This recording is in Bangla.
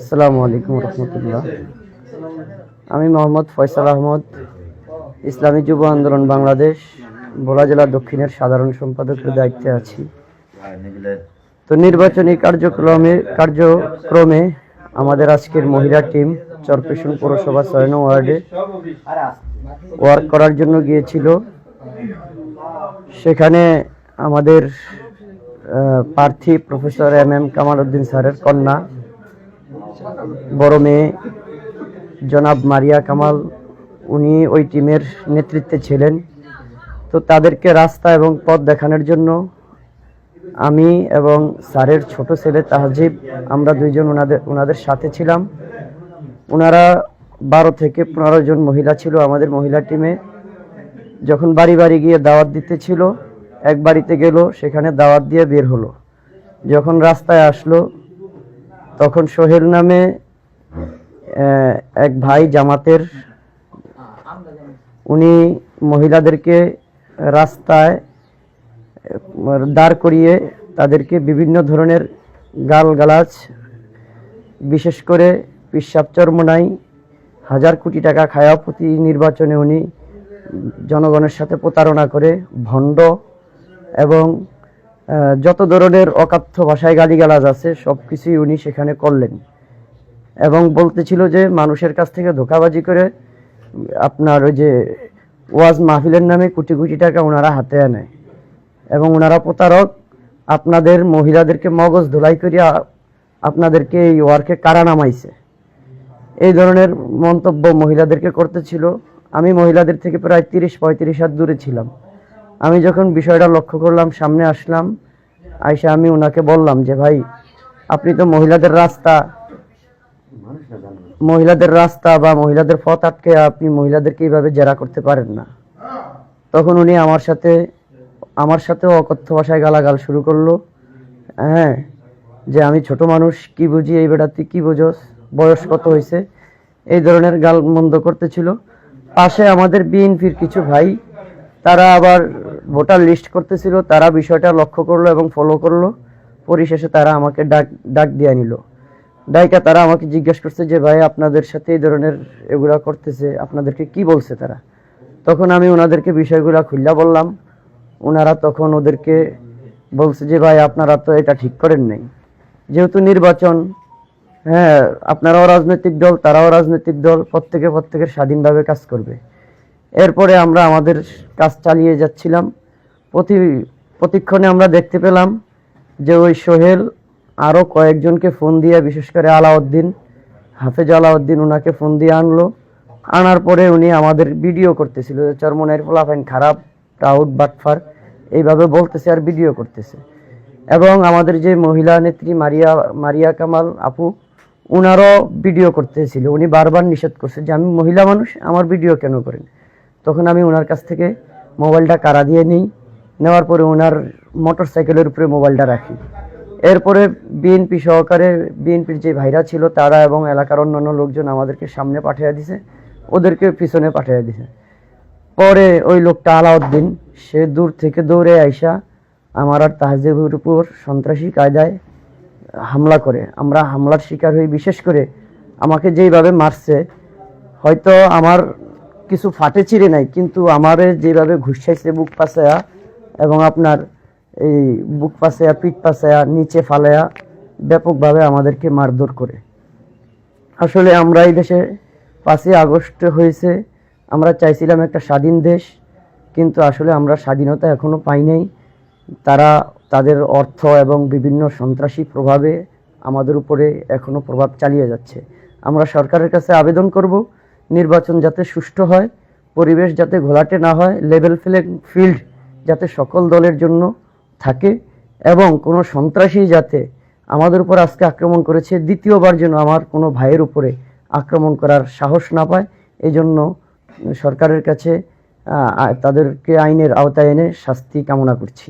আসসালামু আলাইকুম রহমতুল্লাহ। আমি মোহাম্মদ ফয়সাল আহমদ, ইসলামী যুব আন্দোলন বাংলাদেশ, ভোলা জেলা দক্ষিণের সাধারণ সম্পাদকের দায়িত্বে আছি। তো নির্বাচনী কার্যক্রমে কার্যক্রমে আমাদের আজকের মহিলা টিম চরপেশন পৌরসভা ছয় ওয়ার্ডে ওয়ার্ক করার জন্য গিয়েছিল। সেখানে আমাদের প্রার্থী professor M M Kamal Uddin স্যারের কন্যা বড় মেয়ে, জনাব মারিয়া কামাল। উনি ওই টিমের নেতৃত্বে ছিলেন। তো তাদেরকে রাস্তা এবং পথ দেখানোর জন্য আমি এবং স্যারের ছোট ছেলে তাহজিব, আমরা দুইজন ওনাদের ওনাদের সাথে ছিলাম। ওনারা বারো থেকে পনেরো জন মহিলা ছিল আমাদের মহিলা টিমে। যখন বাড়ি বাড়ি গিয়ে দাওয়াত দিতে ছিল, এক বাড়িতে গেল, সেখানে দাওয়াত দিয়ে বের হলো। যখন রাস্তায় আসলো তখন সোহেল নামে এক ভাই জামাতের, উনি মহিলাদেরকে রাস্তায়, দাঁড় করিয়ে তাদেরকে বিভিন্ন ধরনের গালগালাজ, বিশেষ করে পিসাব চর্মনাই, হাজার কোটি টাকা খায়া প্রতি নির্বাচনে উনি জনগণের সাথে প্রতারণা করে ভণ্ড এবং যত ধরনের অকাথ্য ভাষায় গালিগালাজ আছে সব কিছুই উনি সেখানে করলেন। এবং বলতেছিল যে, মানুষের কাছ থেকে ধোকাবাজি করে আপনার ওই যে ওয়াজ মাহফিলের নামে কোটি কোটি টাকা ওনারা হাতে আনে। এবং ওনারা প্রতারক, আপনাদের মহিলাদেরকে মগজ ধুলাই করিয়া আপনাদেরকে এই ওয়ার্কে কারা নামাইছে? এই ধরনের মন্তব্য মহিলাদেরকে করতেছিল। আমি মহিলাদের থেকে প্রায় তিরিশ পঁয়ত্রিশ হাত দূরে ছিলাম। আমি যখন বিষয়টা লক্ষ্য করলাম, সামনে আসলাম আইসা আমি ওনাকে বললাম যে, ভাই, আপনি তো মহিলাদের রাস্তা মহিলাদের রাস্তা বা মহিলাদের পথ আটকে আপনি মহিলাদেরকে এইভাবে জেরা করতে পারেন না। তখন উনি আমার সাথে, আমার সাথেও অকথ্য ভাষায় গালাগাল শুরু করল। হ্যাঁ যে, আমি ছোট মানুষ, কি বুঝি এই বেটা তুই কি বুঝোস? বয়স কত হয়েছে? এই ধরনের গাল মন্দ করতেছিল। পাশে আমাদের বিএনপির কিছু ভাই, তারা আবার ভোটার লিস্ট করতেছিল, তারা বিষয়টা লক্ষ্য করল এবং ফলো করল। পরিশেষে তারা আমাকে ডাক ডাক দিয়ে নিল। ডাইকা তারা আমাকে জিজ্ঞেস করছে যে, ভাই, আপনাদের সাথে এই ধরনের এগুলা করতেছে, আপনাদেরকে কি বলছে তারা? তখন আমি ওনাদেরকে বিষয়গুলা খুল্লা বললাম। ওনারা তখন ওদেরকে বলছে যে, ভাই, আপনারা তো এটা ঠিক করেন নাই। যেহেতু নির্বাচন হ্যাঁ আপনারাও রাজনৈতিক দল, তারাও রাজনৈতিক দল, প্রত্যেকে প্রত্যেকের স্বাধীনভাবে কাজ করবে। এরপরে আমরা আমাদের কাজ চালিয়ে যাচ্ছিলাম। প্রতি প্রতিক্ষণে আমরা দেখতে পেলাম যে ওই সোহেল আরও কয়েকজনকে ফোন দিয়ে, বিশেষ করে আলাউদ্দিন, হাফেজ আলাউদ্দিন ওনাকে ফোন দিয়ে আনলো। আনার পরে উনি আমাদের ভিডিও করতেছিল যে চরমনের ফলাফাইন খারাপ প্রাউড বাটফার। এইভাবে বলতেছে আর ভিডিও করতেছে। এবং আমাদের যে মহিলা নেত্রী মারিয়া মারিয়া কামাল আপু, উনারও ভিডিও করতেছিল। উনি বারবার নিষেধ করছে যে, আমি মহিলা মানুষ, আমার ভিডিও কেন করেন? তখন আমি ওনার কাছ থেকে মোবাইলটা কারা দিয়ে নিই। নেওয়ার পরে ওনার মোটর সাইকেলের উপরে মোবাইলটা রাখি। এরপরে বিএনপি সহকারে বিএনপির যে ভাইরা ছিল তারা এবং এলাকার অন্যান্য লোকজন আমাদেরকে সামনে পাঠিয়ে দিছে, ওদেরকে পিছনে পাঠিয়ে দিছে। পরে ওই লোকটা আলাউদ্দিন, সে দূর থেকে দৌড়ে আইসা আমার আর তাহজেবের উপর সন্ত্রাসী কায়দায় হামলা করে। আমরা হামলার শিকার হই বিশেষ করে আমাকে যেইভাবে মারছে, হয়তো আমার কিছু ফাটে চিরে নাই, কিন্তু আমারে যেভাবে ঘুষাইছে বুক পাশায়া এবং আপনার এই বুক পাশায়া পিঠ পাশায়া নিচে ফালায়া ব্যাপকভাবে আমাদেরকে মারধর করে। আসলে আমরা এই দেশে পাঁচই আগস্ট হয়েছে, আমরা চাইছিলাম একটা স্বাধীন দেশ, কিন্তু আসলে আমরা স্বাধীনতা এখনও পাই নাই। তারা তাদের অর্থ এবং বিভিন্ন সন্ত্রাসী প্রভাবে আমাদের উপরে এখনও প্রভাব চালিয়ে যাচ্ছে। আমরা সরকারের কাছে আবেদন করব নির্বাচন যাতে সুষ্ঠু হয়, পরিবেশ যাতে ঘোলাটে না হয় লেভেল ফিল্ড যাতে সকল দলের জন্য থাকে এবং কোনো সন্ত্রাসী যাতে আমাদের উপর আজকে আক্রমণ করেছে, দ্বিতীয়বার যেন আমার কোনো ভাইয়ের উপরে আক্রমণ করার সাহস না পায় এই জন্য সরকারের কাছে তাদেরকে আইনের আওতায় এনে শাস্তি কামনা করছি।